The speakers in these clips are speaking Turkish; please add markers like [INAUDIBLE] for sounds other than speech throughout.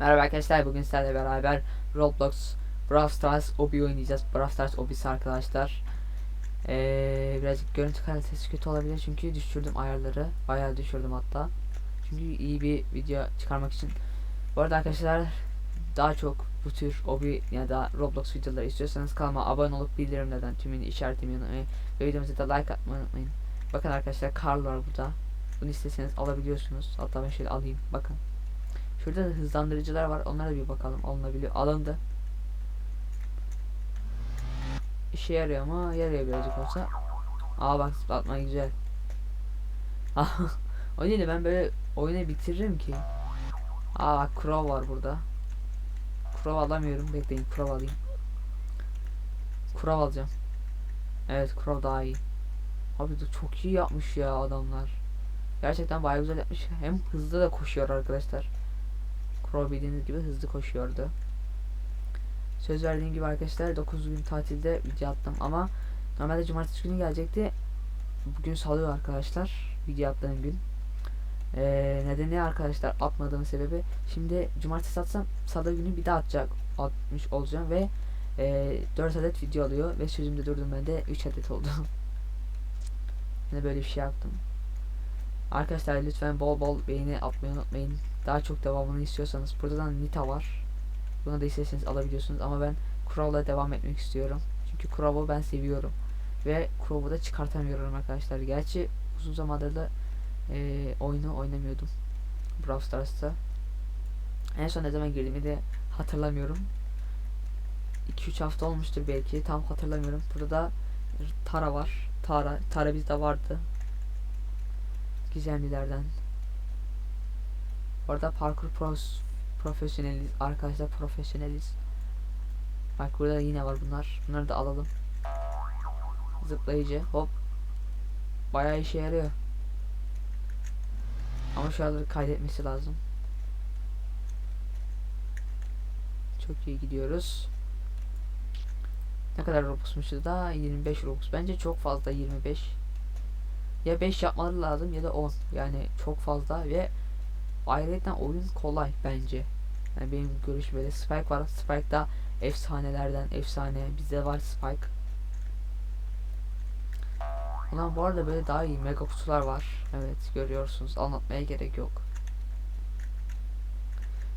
Merhaba arkadaşlar bugün sizlerle beraber Roblox Brawl Stars Obi oynayacağız. Brawl Stars Obi'si arkadaşlar. Ee, birazcık görüntü kalitesi kötü olabilir çünkü düşürdüm ayarları. Bayağı düşürdüm hatta. Çünkü iyi bir video çıkarmak için. Bu arada arkadaşlar daha çok bu tür Obi ya da Roblox videoları istiyorsanız kanalıma abone olup bildirimlerden tümünü işaretlemeyi. Ve videomuza da like atmayı unutmayın. Bakın arkadaşlar Karl var burada. Bunu isteseniz alabiliyorsunuz. Hatta ben şöyle alayım. Bakın. Şurada da hızlandırıcılar var. Onlara bir bakalım. Alınabiliyor. Alındı. İşe yarıyor mu? Yarıyor birazcık olsa. Aa bak zıplatma güzel. [LAUGHS] o değil de ben böyle oyunu bitiririm ki. Aa bak Crow var burada. Crow alamıyorum. Bekleyin Crow alayım. Crow alacağım. Evet Crow daha iyi. Abi de çok iyi yapmış ya adamlar. Gerçekten bayağı güzel yapmış. Hem hızlı da koşuyor arkadaşlar. Crow bildiğiniz gibi hızlı koşuyordu. Söz verdiğim gibi arkadaşlar 9 gün tatilde video attım ama normalde cumartesi günü gelecekti. Bugün salıyor arkadaşlar video attığım gün. Ee, nedeni arkadaşlar atmadığım sebebi şimdi cumartesi atsam salı günü bir daha atacak atmış olacağım ve e, 4 adet video alıyor ve sözümde durdum ben de 3 adet oldu. [LAUGHS] Yine böyle bir şey yaptım. Arkadaşlar lütfen bol bol beğeni atmayı unutmayın. Daha çok devamını istiyorsanız burada da Nita var. Bunu da isterseniz alabiliyorsunuz ama ben Crow'la devam etmek istiyorum. Çünkü Crow'u ben seviyorum. Ve Crow'u da çıkartamıyorum arkadaşlar. Gerçi uzun zamandır da e, oyunu oynamıyordum. Brawl Stars'ta. En son ne zaman girdiğimi de hatırlamıyorum. 2-3 hafta olmuştur belki. Tam hatırlamıyorum. Burada da Tara var. Tara. Tara bizde vardı. Gizemlilerden. Orada parkur pros profesyoneliz arkadaşlar profesyoneliz. Bak burada yine var bunlar. Bunları da alalım. Zıplayıcı hop. Bayağı işe yarıyor. Ama şu anları kaydetmesi lazım. Çok iyi gidiyoruz. Ne kadar Robux'muştu da 25 Robux. Bence çok fazla 25. Ya 5 yapmaları lazım ya da 10. Yani çok fazla ve ayrıca oyun kolay bence. Yani benim görüş böyle Spike var. Spike da efsanelerden efsane. Bizde var Spike. Ulan bu arada böyle daha iyi mega kutular var. Evet görüyorsunuz. Anlatmaya gerek yok.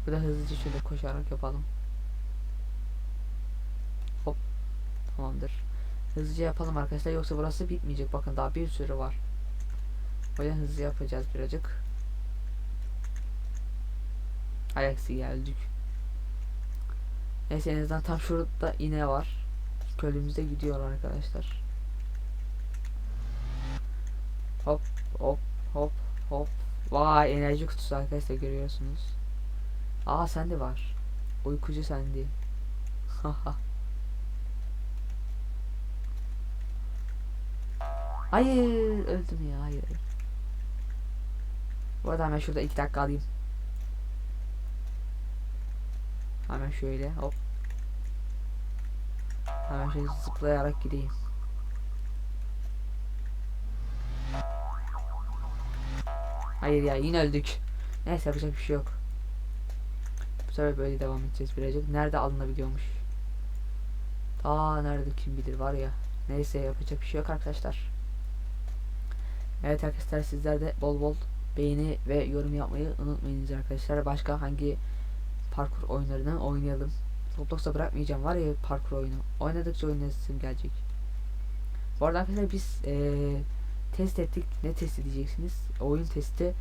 Burada hızlıca şöyle koşarak yapalım. Hop. Tamamdır. Hızlıca yapalım arkadaşlar. Yoksa burası bitmeyecek. Bakın daha bir sürü var. O yüzden hızlı yapacağız birazcık. Ayaksi geldik. Neyse en azından tam şurada iğne var. Kölümüzde gidiyor arkadaşlar. Hop hop hop hop. Vay enerji kutusu arkadaşlar görüyorsunuz. Aa sende var. Uykucu. Haha. [LAUGHS] hayır öldüm ya hayır. Bu arada hemen şurada iki dakika alayım. Hemen şöyle hop. Hemen şöyle zıplayarak gideyim. Hayır ya yine öldük. Neyse yapacak bir şey yok. Bu sefer böyle devam edeceğiz birazcık. Nerede alınabiliyormuş? Aa nerede kim bilir var ya. Neyse yapacak bir şey yok arkadaşlar. Evet arkadaşlar sizler de bol bol beğeni ve yorum yapmayı unutmayınız arkadaşlar. Başka hangi parkur oyunlarını oynayalım. Roblox'ta bırakmayacağım var ya parkur oyunu. Oynadıkça oynasın gelecek. Bu arada arkadaşlar biz ee, test ettik. Ne test edeceksiniz? Oyun testi.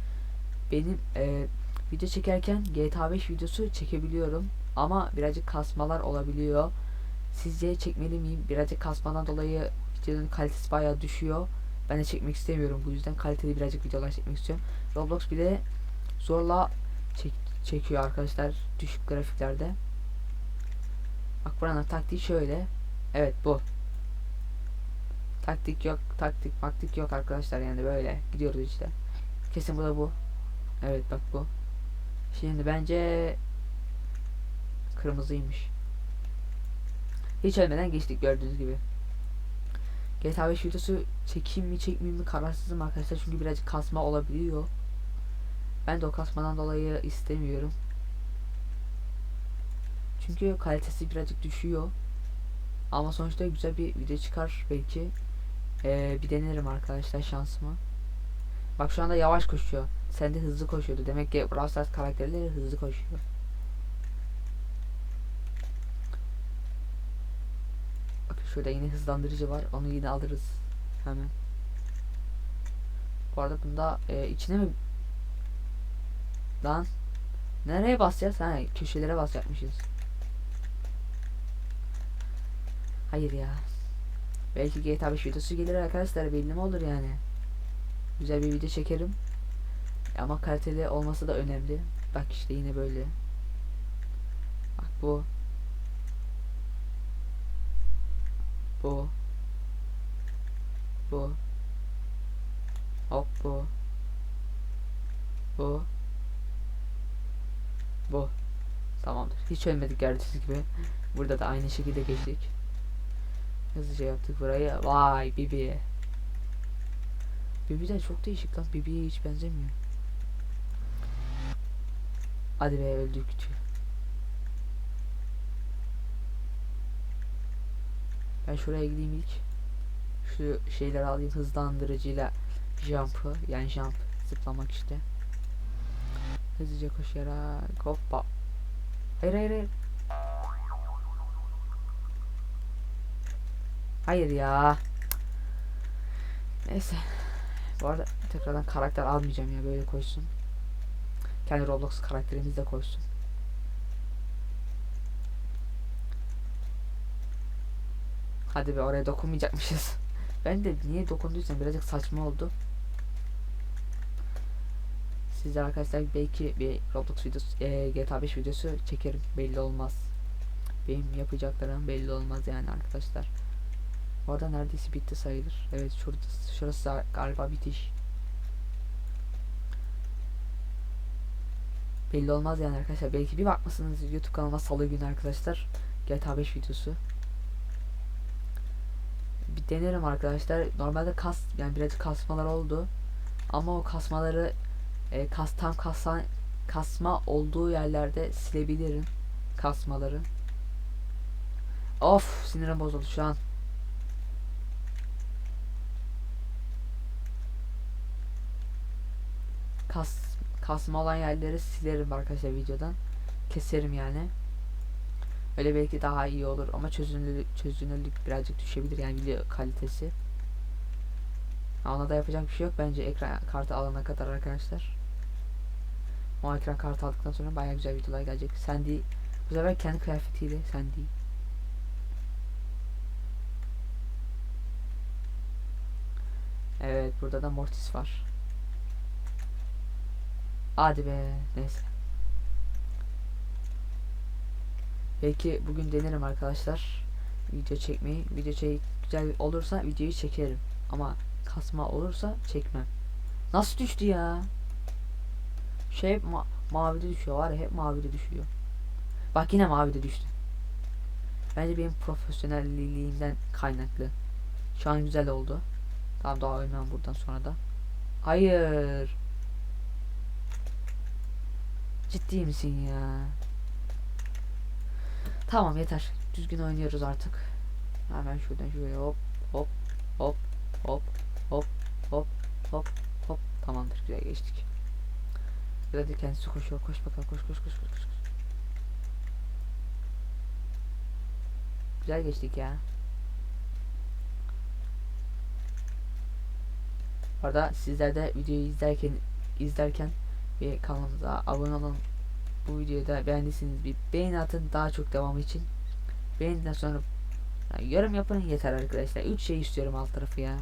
Benim ee, video çekerken GTA 5 videosu çekebiliyorum. Ama birazcık kasmalar olabiliyor. Sizce çekmeli miyim? Birazcık kasmadan dolayı videonun kalitesi bayağı düşüyor. Ben de çekmek istemiyorum bu yüzden kaliteli birazcık videolar çekmek istiyorum. Roblox bile zorla çek çekiyor arkadaşlar düşük grafiklerde. Bak buranın taktiği şöyle. Evet bu. Taktik yok, taktik, maktik yok arkadaşlar yani böyle gidiyoruz işte. Kesin bu da bu. Evet bak bu. Şimdi bence kırmızıymış. Hiç ölmeden geçtik gördüğünüz gibi. GTA 5 videosu çekeyim mi çekmeyeyim mi kararsızım arkadaşlar çünkü birazcık kasma olabiliyor. Ben de o kasmadan dolayı istemiyorum. Çünkü kalitesi birazcık düşüyor. Ama sonuçta güzel bir video çıkar belki. Ee, bir denerim arkadaşlar şansımı. Bak şu anda yavaş koşuyor. Sen de hızlı koşuyordu. Demek ki Brawl Stars karakterleri hızlı koşuyor. Bakın şurada yine hızlandırıcı var. Onu yine alırız. Hemen. Bu arada bunda e, içine mi Lan Nereye basacağız? Ha köşelere basacakmışız. Hayır ya. Belki GTA 5 videosu gelir arkadaşlar belli mi olur yani. Güzel bir video çekerim. Ama kaliteli olması da önemli. Bak işte yine böyle. Bak bu. Bu. Bu. Hop bu. Bu. Bu. Tamamdır. Hiç ölmedik gördüğünüz gibi. Burada da aynı şekilde geçtik. Hızlıca yaptık burayı. Vay Bibi. Bibi de çok değişik lan. Bibi'ye hiç benzemiyor. Hadi be öldük. Ben şuraya gideyim ilk. Şu şeyleri alayım hızlandırıcıyla jump'ı yani jump zıplamak işte. Hızlıca koşarak hoppa. Hayır hayır hayır. Hayır ya. Neyse. Bu arada tekrardan karakter almayacağım ya böyle koysun. Kendi Roblox karakterimiz de koysun. Hadi be oraya dokunmayacakmışız. [LAUGHS] ben de niye dokunduysam birazcık saçma oldu. Sizler arkadaşlar belki bir Roblox videosu, e, GTA 5 videosu çekerim. Belli olmaz. Benim yapacaklarım belli olmaz yani arkadaşlar. Bu neredeyse bitti sayılır. Evet şurada şurası galiba bitiş. Belli olmaz yani arkadaşlar. Belki bir bakmasınız YouTube kanalıma salı günü arkadaşlar. GTA 5 videosu. Bir denerim arkadaşlar. Normalde kas yani birazcık kasmalar oldu. Ama o kasmaları e, kas tam kasan kasma olduğu yerlerde silebilirim kasmaları. Of sinirim bozuldu şu an. Kas kasma olan yerleri silerim arkadaşlar videodan. Keserim yani. Öyle belki daha iyi olur ama çözünürlük çözünürlük birazcık düşebilir yani video kalitesi. Ona da yapacak bir şey yok bence ekran kartı alana kadar arkadaşlar. O ekran kartı aldıktan sonra bayağı güzel videolar gelecek. Sandy bu sefer kendi kıyafetiyle Sandy. Evet burada da Mortis var. Hadi be neyse. Belki bugün denerim arkadaşlar. Video çekmeyi. Video çek güzel olursa videoyu çekerim. Ama kasma olursa çekmem. Nasıl düştü ya? Şey hep ma mavide düşüyor var ya hep mavide düşüyor. Bak yine mavide düştü. Bence benim profesyonelliğimden kaynaklı. Şu an güzel oldu. Tamam daha ölmem buradan sonra da. Hayır. Ciddi misin ya? Tamam yeter. Düzgün oynuyoruz artık. Hemen şuradan şuraya hop hop hop hop hop hop hop hop tamamdır güzel geçtik. Biraz da kendisi koşuyor. Koş bakalım koş koş koş koş koş. Güzel geçtik ya. Orada sizler de videoyu izlerken izlerken ve kanalımıza abone olun. Bu videoyu da beğendiyseniz bir beğeni atın daha çok devamı için. Beğendikten sonra yani yorum yapın yeter arkadaşlar. 3 şey istiyorum alt tarafı ya.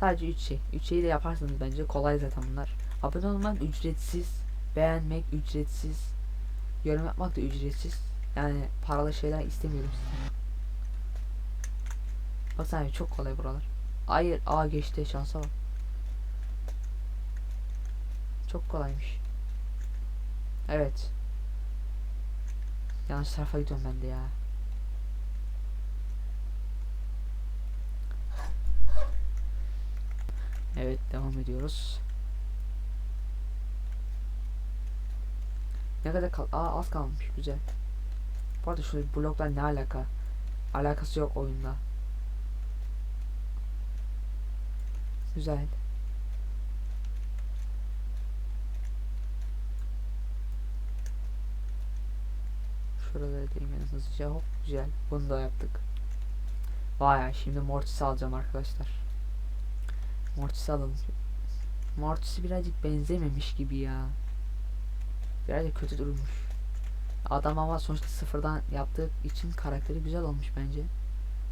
Sadece 3 şey. 3 şeyi de yaparsınız bence. Kolay zaten bunlar. Abone olmak ücretsiz. Beğenmek ücretsiz. Yorum yapmak da ücretsiz. Yani paralı şeyler istemiyorum size. Baksana çok kolay buralar. Hayır A geçti şansa bak. Çok kolaymış. Evet. Yanlış tarafa gidiyorum ben de ya. Evet devam ediyoruz. Ne kadar kal Aa az kalmış güzel. Bu arada şu bloklar ne alaka? Alakası yok oyunda. Güzel. Diyeyim en hızlıca hop güzel. Bunu da yaptık. Vay şimdi Mortis'i alacağım arkadaşlar. Mortis'i alalım. Mortis'i birazcık benzememiş gibi ya. Birazcık kötü durmuş. Adam ama sonuçta sıfırdan yaptığı için karakteri güzel olmuş bence.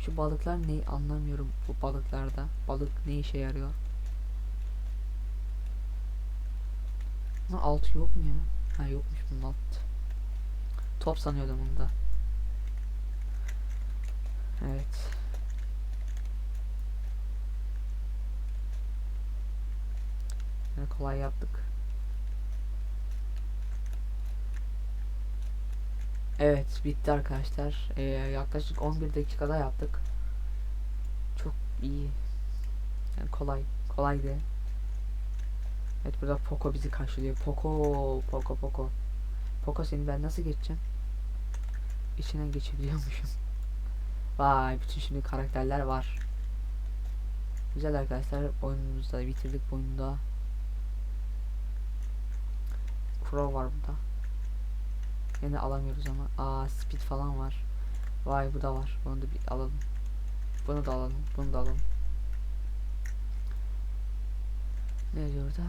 Şu balıklar ne anlamıyorum bu balıklarda. Balık ne işe yarıyor? Bunun altı yok mu ya? Ha yokmuş bunun altı. Top sanıyordum bunda. Evet. Yani kolay yaptık. Evet bitti arkadaşlar. Ee, yaklaşık 11 dakikada yaptık. Çok iyi. Yani kolay. Kolaydı. Evet burada Poco bizi karşılıyor. Poco, Poco, Poco. Poco seni ben nasıl geçeceğim? İçinden geçebiliyormuşum. [LAUGHS] Vay bütün şimdi karakterler var. Güzel arkadaşlar oyunumuzu da bitirdik bu oyunu da. Crow var burada. Yine alamıyoruz ama. Aa speed falan var. Vay bu da var. Bunu da bir alalım. Bunu da alalım. Bunu da alalım. Ne diyor da?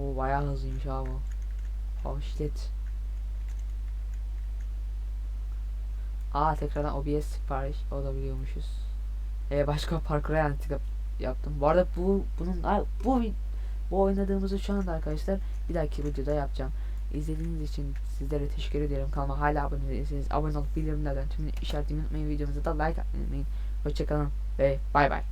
O bayağı hızlıymış abi. Oh shit. Aa tekrardan OBS sipariş olabiliyormuşuz. Ee, başka parkura yap- yaptım. Bu arada bu bunun bu bu oynadığımızı şu anda arkadaşlar bir dahaki videoda yapacağım. İzlediğiniz için sizlere teşekkür ederim. Kanalıma hala abone değilseniz abone olup bildirimlerden tümünü işaretlemeyi unutmayın. Videomuza da like atmayı unutmayın. Hoşçakalın ve bay bay.